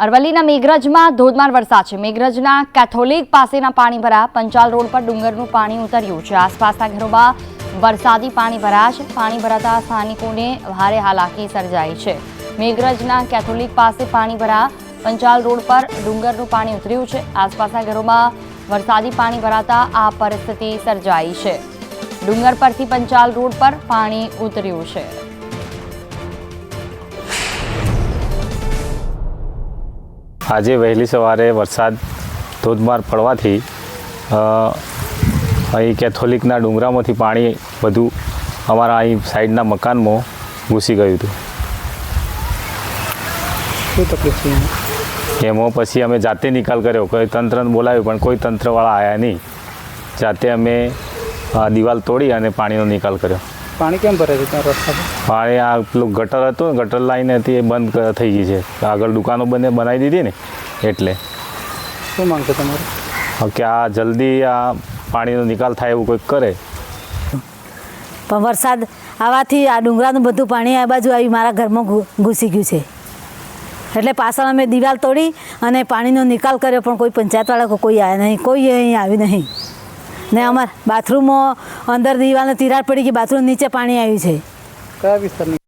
અરવલ્લીના મેઘરજમાં ધોધમાર વરસાદ છે. મેઘરજના કેથોલિક પાસેના પાણી ભરા, પંચાલ રોડ પર ડુંગરનું પાણી ઉતર્યું છે. આસપાસના ઘરોમાં વરસાદી પાણી ભરાયા છે. પાણી ભરાતા સ્થાનિકોને ભારે હાલાકી સર્જાઈ છે. મેઘરજના કેથોલિક પાસે પાણી ભરા, પંચાલ રોડ પર ડુંગરનું પાણી ઉતર્યું છે. આસપાસના ઘરોમાં વરસાદી પાણી ભરાતા આ પરિસ્થિતિ સર્જાઈ છે. ડુંગર પરથી પંચાલ રોડ પર પાણી ઉતર્યું છે. આજે વહેલી સવારે વરસાદ ધોધમાર પડવાથી અહીં કેથોલિકના ડુંગરામાંથી પાણી બધું અમારા અહીં સાઈડના મકાનમાં ઘૂસી ગયું હતું? એમાં? પછી અમે જાતે નિકાલ કર્યો. કોઈ તંત્રને બોલાવ્યું પણ કોઈ તંત્રવાળા આવ્યા નહીં. જાતે અમે દિવાલ તોડી અને પાણીનો નિકાલ કર્યો. પાણી કેમ ભરે છે ત્યાં રસ્તા પર? પાણી આ પેલું ગટર હતું ને ગટર લાઈન હતી એ બંધ થઈ ગઈ છે. આગળ દુકાનો બંને બનાવી દીધી ને એટલે. શું માંગ છે તમારે? કે આ જલ્દી આ પાણીનો નિકાલ થાય એવું કોઈક કરે. પણ વરસાદ આવવાથી આ ડુંગરાનું બધું પાણી આ બાજુ આવી મારા ઘરમાં ઘૂસી ગયું છે. એટલે પાછળ અમે દિવાલ તોડી અને પાણીનો નિકાલ કર્યો પણ કોઈ પંચાયતવાળા કોઈ આવ્યા નહીં કોઈ અહીં આવ્યું નહીં. ને અમારા બાથરૂમમાં અંદર દિવાલને તિરાડ પડી ગઈ બાથરૂમ નીચે પાણી આવ્યું છે? કયા વિસ્તારની